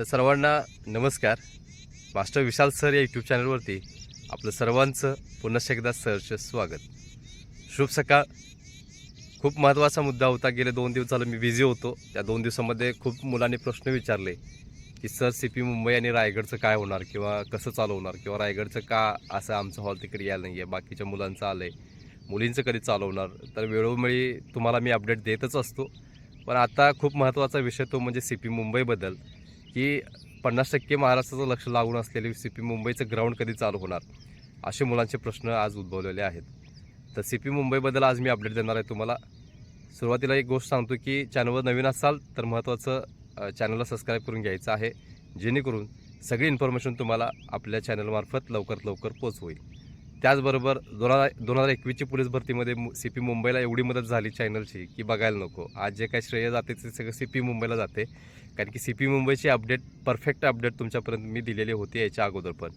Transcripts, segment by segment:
तर सर्वांना नमस्कार. मास्टर विशाल सर या यूट्यूब चॅनलवरती आपलं सर्वांचं पुन्हा एकदा सरचं स्वागत. शुभ सकाळ. खूप महत्त्वाचा मुद्दा होता. गेले दोन दिवस झालं मी बिझी होतो. त्या दोन दिवसामध्ये खूप मुलांनी प्रश्न विचारले की सर सी पी मुंबई आणि रायगडचं काय होणार किंवा कसं चालवणार किंवा रायगडचं का असं आमचं हॉल तिकडे यायला नाही आहे बाकीच्या मुलांचं आलं आहे मुलींचं कधी चालवणार तर वेळोवेळी तुम्हाला मी अपडेट देतच असतो. पण आता खूप महत्त्वाचा विषय तो म्हणजे सी पी मुंबईबद्दल. की पन्नास टक्के महाराष्ट्राचं लक्ष लागून असलेले सी पी मुंबईचं ग्राउंड कधी चालू होणार? असे मुलांचे प्रश्न आज उद्भवलेले आहेत. तर सी पी मुंबईबद्दल आज मी अपडेट देणार आहे तुम्हाला. सुरुवातीला एक गोष्ट सांगतो की चॅनलवर नवीन असाल तर महत्त्वाचं चॅनलला सबस्क्राईब करून घ्यायचं आहे. जेणेकरून सगळी इन्फॉर्मेशन तुम्हाला आपल्या चॅनलमार्फत लवकरात लवकर पोचवेल त्याचबरोबर दोन हजार दोन हजार एकवीसची पोलीस भरतीमध्ये सी पी मुंबईला एवढी मदत झाली चॅनलची की बघायला नको. आज जे काही श्रेय जाते ते सगळं सी पी मुंबईला जाते. कारण की सी पी मुंबईची अपडेट परफेक्ट अपडेट तुमच्यापर्यंत मी दिलेली होती याच्या अगोदर पण.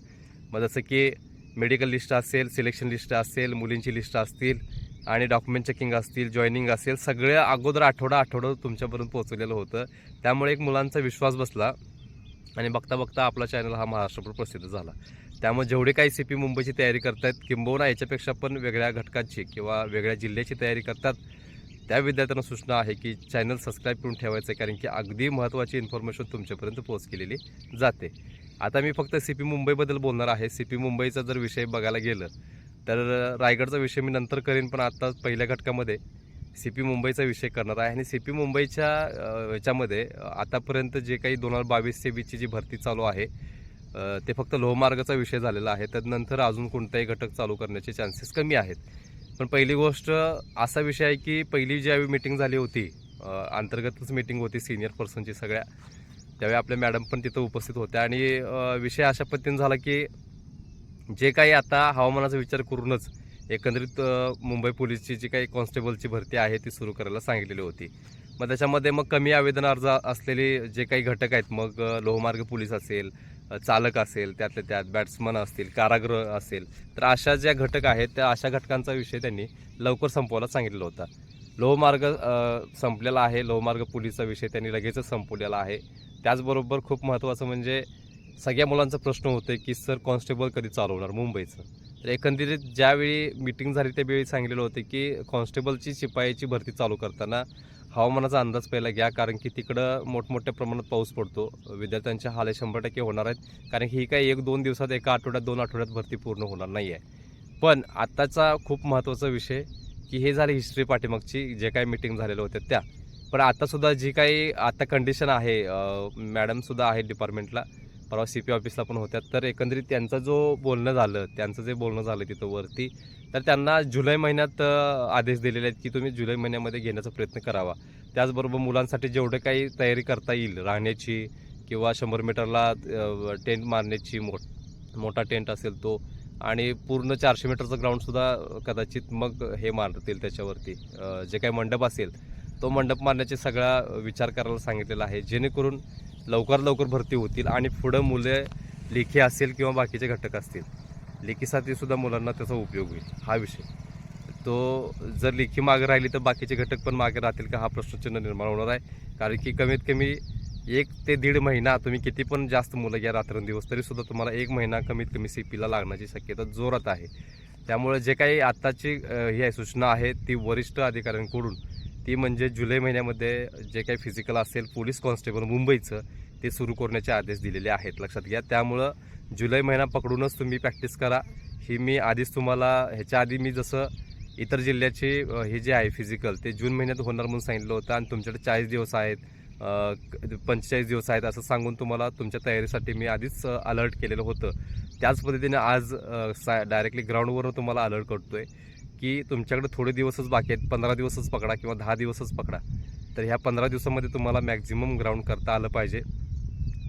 मग जसं की मेडिकल लिस्ट असेल सिलेक्शन लिस्ट असेल मुलींची लिस्ट असतील आणि डॉक्युमेंट चेकिंग असतील जॉईनिंग असेल सगळं अगोदर आठवडा आठवडा तुमच्यापर्यंत पोहोचलेलं होतं. त्यामुळे एक मुलांचा विश्वास बसला आणि बघता बघता आपला चॅनल हा महाराष्ट्रभर प्रसिद्ध झाला. त्यामुळे जेवढे काही सी पी मुंबईची तयारी करतायत किंबहुना याच्यापेक्षा पण वेगळ्या घटकांची किंवा वेगळ्या जिल्ह्याची तयारी करतात त्या विद्यार्थ्यांना सूचना आहे की चॅनल सबस्क्राईब करून ठेवायचं आहे कारण की अगदी महत्त्वाची इन्फॉर्मेशन तुमच्यापर्यंत पोहोच केलेली जाते. आता मी फक्त सी पी मुंबईबद्दल बोलणार आहे. सी पी मुंबईचा जर विषय बघायला गेलं तर रायगडचा विषय मी नंतर करेन पण आता पहिल्या घटकामध्ये सी पी मुंबईचा विषय करणार आहे. आणि सी पी मुंबईच्या याच्यामध्ये ह्याच्यामध्ये आतापर्यंत जे काही दोन हजार बावीस तेवीसची जी भरती चालू आहे ते फक्त लोहमार्गाचा विषय झालेला आहे. त्यानंतर अजून कोणताही घटक चालू करण्याचे चान्सेस कमी आहेत. पण पहिली गोष्ट असा विषय आहे की पहिली ज्यावेळी मीटिंग झाली होती अंतर्गतच मीटिंग होती सिनियर पर्सनची सगळ्या त्यावेळी आपल्या मॅडम पण तिथं उपस्थित होत्या. आणि विषय अशा पद्धतीने झाला की जे काही आता हवामानाचा विचार करूनच एकंदरीत मुंबई पोलीसची जी काही कॉन्स्टेबलची भरती आहे ती सुरू करायला सांगितलेली होती. मग त्याच्यामध्ये मग कमी आवेदन अर्ज असलेले जे काही घटक आहेत मग लोहमार्ग पोलीस असेल चालक असेल त्यातल्या त्यात बॅट्समन असतील कारागृह असेल तर अशा ज्या घटक आहेत त्या अशा घटकांचा विषय त्यांनी लवकर संपवायला सांगितलेला होता. लोहमार्ग संपलेला आहे लोहमार्ग पुलीचा विषय त्यांनी लगेचच संपवलेला आहे. त्याचबरोबर खूप महत्त्वाचं म्हणजे सगळ्या मुलांचा प्रश्न होतो की सर कॉन्स्टेबल कधी चालवणार मुंबईचं? तर एकंदरीत ज्यावेळी मिटिंग झाली त्यावेळी सांगितलेलं होतं की कॉन्स्टेबलची शिपायाची भरती चालू करताना हवामानाचा अंदाज पहिला घ्या कारण की तिकडं मोठमोठ्या प्रमाणात पाऊस पडतो. विद्यार्थ्यांच्या हाले शंभर टक्के होणार आहेत कारण ही काही एक दोन दिवसात एका आठवड्यात दोन आठवड्यात भरती पूर्ण होणार नाही आहे पण आत्ताचा खूप महत्त्वाचा विषय की हे झाली हिस्ट्री पाठीमागची जे काही मीटिंग झालेल्या होत्या त्या. पण आत्तासुद्धा जी काही आता कंडिशन आहे मॅडमसुद्धा आहे डिपार्टमेंटला परवा सी पी ऑफिसला पण होत्या. तर एकंदरीत त्यांचं जो बोलणं झालं त्यांचं जे बोलणं झालं तिथं वरती तर त्यांना जुलै महिन्यात आदेश दिलेले आहेत की तुम्ही जुलै महिन्यामध्ये घेण्याचा प्रयत्न करावा. त्याचबरोबर मुलांसाठी जेवढं काही तयारी करता येईल राहण्याची किंवा शंभर मीटरला टेंट मारण्याची मोठ मोठा टेंट असेल तो आणि पूर्ण चारशे मीटरचं ग्राउंडसुद्धा कदाचित मग हे मारतील त्याच्यावरती. जे काही मंडप असेल तो मंडप मारण्याचे सगळा विचार करायला सांगितलेला आहे. जेणेकरून लवकर लवकर भरती होतील आणि पुढं मुले लेखी असेल किंवा बाकीचे घटक असतील. लेखीसाठीसुद्धा मुलांना त्याचा उपयोग होईल हा विषय. तो जर लेखी मागे राहिली तर बाकीचे घटक पण मागे राहतील का हा प्रश्नचिन्ह निर्माण होणार आहे. कारण की कमीत कमी एक ते दीड महिना तुम्ही किती पण जास्त मुलं घ्या रात्रंदिवस तरीसुद्धा तुम्हाला एक महिना कमीत कमी सी पीला लागण्याची शक्यता जोरात आहे. त्यामुळे जे काही आत्ताची ही आहे सूचना आहे ती वरिष्ठ अधिकाऱ्यांकडून ती म्हणजे जुलै महिन्यामध्ये जे काही फिजिकल असेल पोलीस कॉन्स्टेबल मुंबईचं ते सुरू करण्याचे आदेश दिलेले आहेत. लक्षात घ्या. त्यामुळं जुलै महिना पकडूनच तुम्ही प्रॅक्टिस करा. ही मी आधीच तुम्हाला ह्याच्या आधी मी जसं इतर जिल्ह्याचे हे जे आहे फिजिकल ते जून महिन्यात होणार म्हणून सांगितलं होतं आणि तुमच्याकडे चाळीस दिवस आहेत. पंचेचाळीस दिवस आहेत असं सांगून तुम्हाला तुमच्या तयारीसाठी मी आधीच अलर्ट केलेलं होतं. त्याच पद्धतीने आज सा डायरेक्टली ग्राउंडवरून तुम्हाला अलर्ट करतो आहे की तुमच्याकडे थोडे दिवसच बाकी आहेत. पंधरा दिवसच पकडा किंवा दहा दिवसच पकडा. तर ह्या पंधरा दिवसामध्ये तुम्हाला मॅक्झिमम ग्राउंड करता आलं पाहिजे.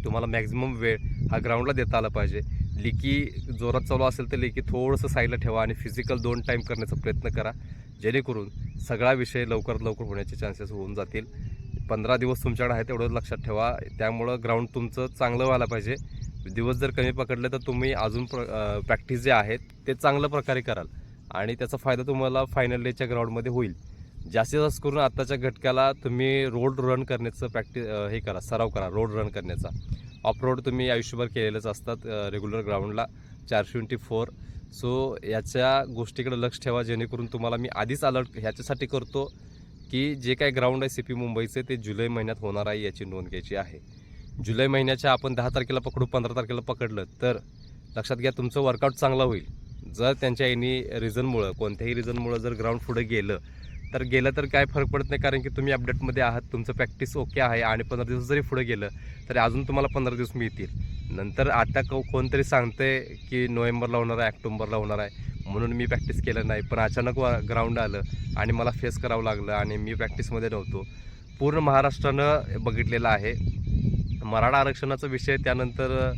तुम्हाला मॅक्झिमम वेळ हा ग्राउंडला देता आला पाहिजे. लिकी जोरात चालू असेल तर लिकी थोडंसं साईडला ठेवा आणि फिजिकल दोन टाईम करण्याचा प्रयत्न करा. जेणेकरून सगळा विषय लवकरात लवकर होण्याचे चान्सेस होऊन जातील. पंधरा दिवस तुमच्याकडे आहे तेवढं लक्षात ठेवा. त्यामुळं ग्राउंड तुमचं चांगलं व्हायला पाहिजे. दिवस जर कमी पकडले तर तुम्ही अजून प्र प्रॅक्टिस जे आहेत ते चांगल्या प्रकारे कराल. आणि त्याचा फायदा तुम्हाला फायनल डेच्या ग्राउंडमध्ये होईल. जास्तीत जास्त करून आत्ताच्या घटकाला तुम्ही रोड रन करण्याचं प्रॅक्टिस हे करा सराव करा रोड रन करण्याचा. ऑफरोड तुम्ही आयुष्यभर केलेलंच असतात रेग्युलर ग्राउंडला चारशे ट्वेंटी फोर सो याच्या गोष्टीकडे लक्ष ठेवा जेणेकरून तुम्हाला मी आधीच अलर्ट ह्याच्यासाठी करतो की जे काय ग्राउंड आहे सी पी मुंबईचे ते जुलै महिन्यात होणार आहे याची नोंद घ्यायची आहे. जुलै महिन्याच्या आपण दहा तारखेला पकडू पंधरा तारखेला पकडलं तर लक्षात घ्या तुमचं वर्कआउट चांगला होईल. जर त्यांच्या एनी रिझनमुळं कोणत्याही रिझनमुळं जर ग्राउंड पुढे गेलं तर गेलं तर काय फरक पडत नाही कारण की तुम्ही अपडेटमध्ये आहात तुमचं प्रॅक्टिस ओके आहे आणि पंधरा दिवस जरी पुढे गेलं तरी अजून तुम्हाला पंधरा दिवस मिळतील. नंतर आता को कोणतरी सांगते की नोव्हेंबरला होणार आहे ऑक्टोबरला होणार आहे म्हणून मी प्रॅक्टिस केलं नाही पण अचानक ग्राउंड आलं आणि मला फेस करावं लागलं आणि मी प्रॅक्टिसमध्ये नव्हतो. पूर्ण महाराष्ट्रानं बघितलेलं आहे. मराठा आरक्षणाचा विषय त्यानंतर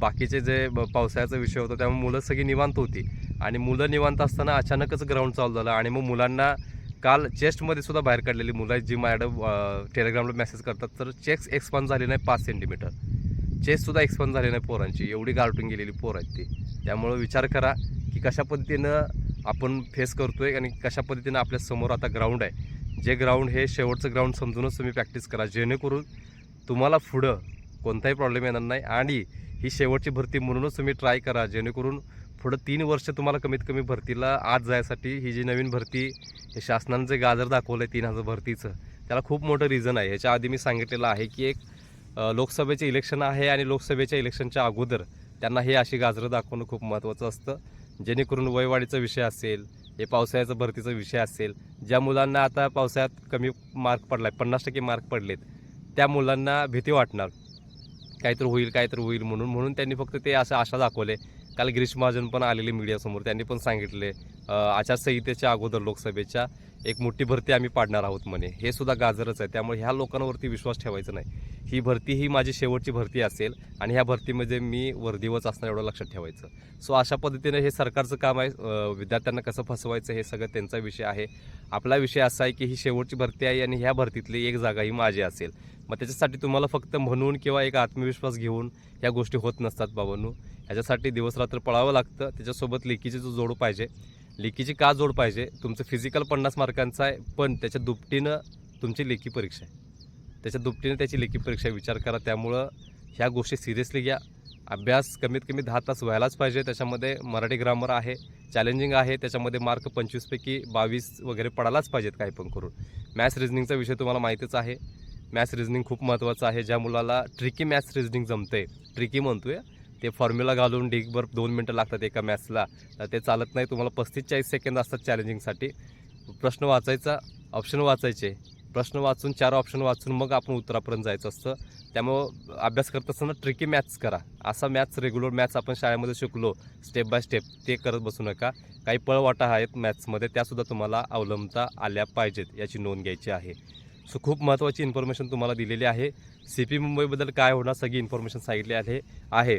बाकीचे जे पावसाळ्याचा विषय होता त्यामुळे मुलं सगळी निवांत होती. आणि मुलं निवांत असताना अचानकच ग्राउंड चालू झालं आणि मग मुलांना काल चेस्टमध्ये सुद्धा बाहेर काढलेली मुलं आहेत जी माझ्याकडं टेलिग्रामला मेसेज करतात. तर चेक्स एक्सपान्ड झाली नाही पाच सेंटीमीटर चेस्टसुद्धा एक्सपान्ड झाली नाही पोरांची. एवढी गारटून गेलेली पोर आहेत ती. त्यामुळं विचार करा की कशा पद्धतीनं आपण फेस करतो आहे आणि कशा पद्धतीनं आपल्यासमोर आता ग्राउंड आहे. जे ग्राउंड हे शेवटचं ग्राउंड समजूनच तुम्ही प्रॅक्टिस करा. जेणेकरून तुम्हाला पुढं कोणताही प्रॉब्लेम येणार नाही. आणि ही शेवटची भरती म्हणूनच तुम्ही ट्राय करा. जेणेकरून पुढं तीन वर्ष तुम्हाला कमीत कमी भरतीला आत जायसाठी ही जी नवीन भरती हे शासनानं जे गाजर दाखवलं आहे तीन हजार भरतीचं त्याला खूप मोठं रिझन आहे. ह्याच्या आधी मी सांगितलेलं आहे की एक लोकसभेचे इलेक्शन आहे आणि लोकसभेच्या इलेक्शनच्या अगोदर त्यांना हे अशी गाजरं दाखवणं खूप महत्त्वाचं असतं. जेणेकरून वयवाढीचा विषय असेल हे पावसाळ्याचा भरतीचा विषय असेल ज्या मुलांना आता पावसाळ्यात कमी मार्क पडला आहे पन्नास टक्के मार्क पडलेत त्या मुलांना भीती वाटणार. काहीतरी होईल काहीतरी होईल म्हणून म्हणून त्यांनी फक्त ते असं आशा दाखवले काल गिरीश महाजन पण आलेले मीडियासमोर. त्यांनी पण सांगितले आचारसंहितेच्या अगोदर लोकसभेच्या. एक मोठी भरती आम्ही पाडणार आहोत म्हणे. हे सुद्धा गाजरच आहे. त्यामुळे ह्या लोकांवरती विश्वास ठेवायचा नाही. ही भरती ही माझी शेवटची भरती असेल आणि ह्या भरतीमध्ये मी वर्दीवच असणार एवढं लक्षात ठेवायचं. सो अशा पद्धतीने हे सरकारचं काम आहे. विद्यार्थ्यांना कसं फसवायचं हे सगळं त्यांचा विषय आहे. आपला विषय असा आहे की ही शेवटची भरती आहे आणि ह्या भरतीतली एक जागा ही माझी असेल. मग त्याच्यासाठी तुम्हाला फक्त म्हणून किंवा एक आत्मविश्वास घेऊन ह्या गोष्टी होत नसतात बाबांनो. ह्याच्यासाठी दिवसरात्र पळावं लागतं. त्याच्यासोबत लेखीची जो जोड पाहिजे. लेखीची का जोड पाहिजे? तुमचं फिजिकल पन्नास मार्कांचं आहे पण त्याच्या दुपटीनं तुमची लेखी परीक्षा आहे. त्याच्या दुपटीनं त्याची लेखी परीक्षा विचार करा. त्यामुळं ह्या गोष्टी सिरियसली घ्या. अभ्यास कमीत कमी दहा तास व्हायलाच पाहिजे. त्याच्यामध्ये मराठी ग्रामर आहे चॅलेंजिंग आहे. त्याच्यामध्ये मार्क पंचवीसपैकी बावीस वगैरे पडायलाच पाहिजेत काही पण करून. मॅथ्स रिझनिंगचा विषय तुम्हाला माहितीच आहे. मॅथ्स रिझनिंग खूप महत्त्वाचं आहे. ज्या मुलाला ट्रिकी मॅथ्स रिझनिंग जमते ट्रिकी म्हणतोय ते फॉर्म्युला घालून डिगभर दोन मिनटं लागतात एका मॅथ्सला तर ते चालत नाही. तुम्हाला पस्तीस चाळीस सेकंद असतात चॅलेंजिंगसाठी प्रश्न वाचायचा ऑप्शन वाचायचे. प्रश्न वाचून चार ऑप्शन वाचून मग आपण उत्तरापर्यंत जायचं असतं. त्यामुळं अभ्यास करत असताना ट्रिकी मॅथ्स करा. असा मॅथ्स रेग्युलर मॅथ्स आपण शाळेमध्ये शिकलो स्टेप बाय स्टेप ते करत बसू नका. काही पळवाटा आहेत मॅथ्समध्ये त्यासुद्धा तुम्हाला अवलंबता आल्या पाहिजेत याची नोंद घ्यायची आहे. सो खूप महत्त्वाची इन्फॉर्मेशन तुम्हाला दिलेली आहे. सी पी मुंबईबद्दल काय होणार सगळी इन्फॉर्मेशन सांगितली आहे. आहे.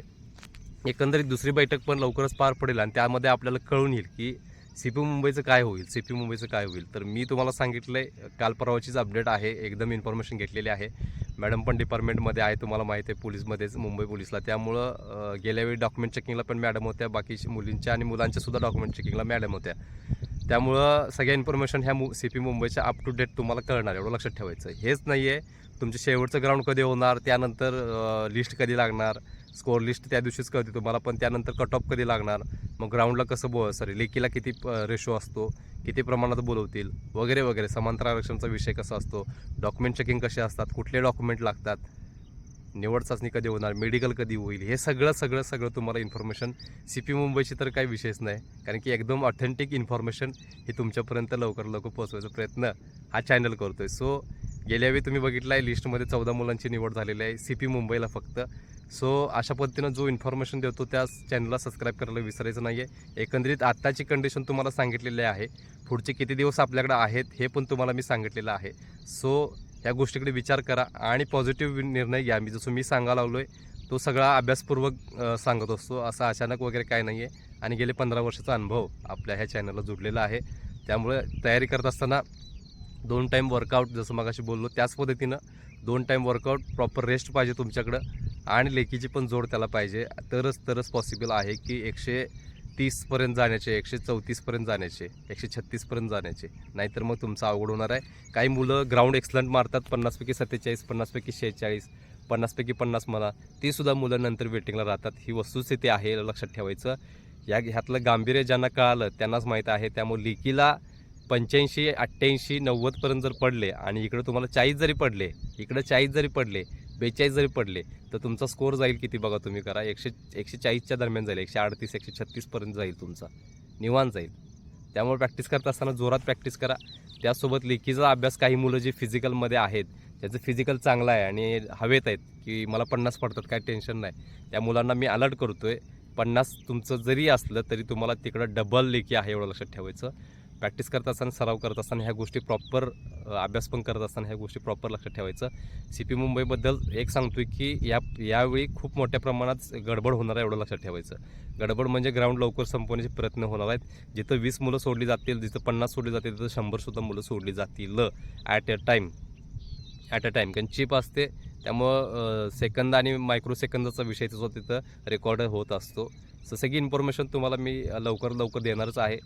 एकंदरीत दुसरी बैठक पण लवकरच पार पडेल आणि त्यामध्ये आपल्याला कळून येईल की सी पी मुंबईचं काय होईल सी पी मुंबईचं काय होईल. तर मी तुम्हाला सांगितलं आहे काल परवाचीच अपडेट आहे एकदम इन्फॉर्मेशन घेतलेली आहे. मॅडम पण डिपार्टमेंटमध्ये आहे तुम्हाला माहिती आहे पोलीसमध्येच मुंबई पोलीसला. त्यामुळं गेल्यावेळी गेल्या वेळी डॉक्युमेंट चेकिंगला पण मॅडम होत्या बाकीच्या मुलींच्या आणि मुलांच्यासुद्धा डॉक्युमेंट चेकिंगला मॅडम होत्या. त्यामुळं सगळ्या इन्फॉर्मेशन ह्या मु सी पी मुंबईच्या अप टू डेट तुम्हाला कळणार एवढं लक्षात ठेवायचं. हेच नाही आहे तुमचं शेवटचं ग्राउंड कधी होणार त्यानंतर लिस्ट कधी लागणार स्कोअर लिस्ट त्या दिवशीच कळते तुम्हाला पण त्यानंतर कट ऑफ कधी लागणार? मग ग्राउंडला कसं बो सॉरी लेकीला किती रेशो असतो किती प्रमाणात बोलवतील वगैरे वगैरे समांतर आरक्षणचा विषय कसा असतो डॉक्युमेंट चेकिंग कसे असतात कुठले डॉक्युमेंट लागतात निवड चाचणी कधी होणार मेडिकल कधी होईल हे सगळं सगळं सगळं तुम्हाला इन्फॉर्मेशन सी पी मुंबईची तर काही विषयच नाही कारण की एकदम ऑथेंटिक इन्फॉर्मेशन ही तुमच्यापर्यंत लवकर लवकर पोहोचवायचा प्रयत्न हा चॅनल करतो आहे सो गेल्या वेळी तुम्ही बघितलं आहे लिस्टमध्ये चौदा मुलांची निवड झालेली आहे सी पी मुंबईला फक्त. सो अशा पद्धतीनं जो इन्फॉर्मेशन देतो त्या चॅनलला सबस्क्राईब करायला विसरायचं नाही आहे एकंदरीत आत्ताची कंडिशन तुम्हाला सांगितलेली आहे. पुढचे किती दिवस आपल्याकडे आहेत हे पण तुम्हाला मी सांगितलेलं आहे. सो ह्या गोष्टीकडे विचार करा आणि पॉझिटिव्ह निर्णय घ्या. मी जसं मी सांगायला लागलो आहे तो सगळा अभ्यासपूर्वक सांगत असतो. असा अचानक वगैरे काय नाही आहे आणि गेले पंधरा वर्षाचा अनुभव आपल्या ह्या चॅनलला जुडलेला आहे. त्यामुळे तयारी करत असताना दोन टाईम वर्कआउट जसं मगाशी बोललो त्याच पद्धतीनं दोन टाईम वर्कआउट प्रॉपर रेस्ट पाहिजे तुमच्याकडं आणि लेकीची पण जोड त्याला पाहिजे. तरच तरच पॉसिबल आहे की एकशे तीसपर्यंत जाण्याचे एकशे चौतीसपर्यंत जाण्याचे एकशे छत्तीसपर्यंत जाण्याचे. नाहीतर मग तुमचं अवघड होणार आहे. काही मुलं ग्राउंड एक्सलंट मारतात पन्नासपैकी सत्तेचाळीस पन्नासपैकी शेहेचाळीस पन्नासपैकी पन्नास म्हणा तीसुद्धा मुलं नंतर वेटिंगला राहतात. ही वस्तुस्थिती आहे लक्षात ठेवायचं. या ह्यातलं गांभीर्य ज्यांना कळालं त्यांनाच माहीत आहे. त्यामुळे लेकीला पंच्याऐंशी अठ्ठ्याऐंशी नव्वदपर्यंत जर पडले आणि इकडं तुम्हाला चाळीस जरी पडले इकडं चाळीस जरी पडले बेचाळीस जरी पडले तर तुमचा स्कोअर जाईल किती बघा तुम्ही करा. एकशे एकशे चाळीसच्या दरम्यान जाईल एकशे अडतीस एकशे छत्तीसपर्यंत जाईल तुमचा. निवांत जाईल. त्यामुळे प्रॅक्टिस करत असताना जोरात प्रॅक्टिस करा. त्यासोबत लेखीचा अभ्यास काही मुलं जी फिजिकलमध्ये आहेत त्याचं फिजिकल चांगलं आहे आणि हवेत आहेत की मला पन्नास पडतात काय टेन्शन नाही. त्या मुलांना मी अलर्ट करतो आहे पन्नास तुमचं जरी असलं तरी तुम्हाला तिकडं डबल लेखी आहे एवढं लक्षात ठेवायचं. प्रॅक्टिस करत असताना सराव करत असताना ह्या गोष्टी प्रॉपर अभ्यास पण करत असताना ह्या गोष्टी प्रॉपर लक्षात ठेवायचं. सी पी मुंबईबद्दल एक सांगतोय की या यावेळी खूप मोठ्या प्रमाणात गडबड होणार आहे एवढं लक्षात ठेवायचं. गडबड म्हणजे ग्राउंड लवकर संपवण्याचे प्रयत्न होणार आहेत. जिथं वीस मुलं सोडली जातील जिथं पन्नास सोडली जातील तिथं शंभरसुद्धा मुलं सोडली जातील at a time at a time कारण चिप असते त्यामुळं सेकंद आणि मायक्रो सेकंदाचा विषय जो तिथं रेकॉर्ड होत असतो. सो सगळी इन्फॉर्मेशन तुम्हाला मी लवकर लवकर देणारच आहे.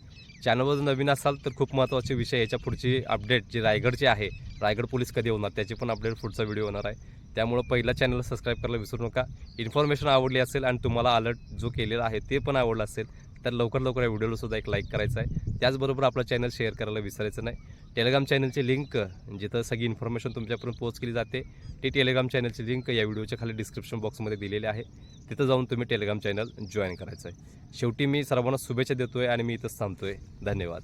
चॅनलवर नवीन असाल तर खूप महत्त्वाचे विषय याच्या पुढची अपडेट जी रायगडची आहे रायगड पोलीस कधी होणार त्याची पण अपडेट पुढचा व्हिडिओ होणार आहे. त्यामुळं पहिला चॅनल सबस्क्राईब करायला विसरू नका. इन्फॉर्मेशन आवडली असेल आणि तुम्हाला अलर्ट जो केलेला आहे ते पण आवडलं असेल तर लवकर लवकर या व्हिडिओला सुद्धा एक लाईक करायचा आहे. त्याचबरोबर आपला चॅनल शेअर करायला विसरायचं नाही. टेलिग्राम चॅनलची लिंक जिथं सगळी इन्फॉर्मेशन तुमच्यापर्यंत पोच केली जाते. ती टेलिग्राम चॅनलची लिंक या व्हिडिओच्या खाली डिस्क्रिप्शन बॉक्समध्ये दिलेली आहे. तिथं जाऊन तुम्ही टेलिग्राम चॅनल जॉईन करायचं आहे शेवटी मी सर्वांना शुभेच्छा देतो आहे आणि मी इथंच थांबतो आहे धन्यवाद.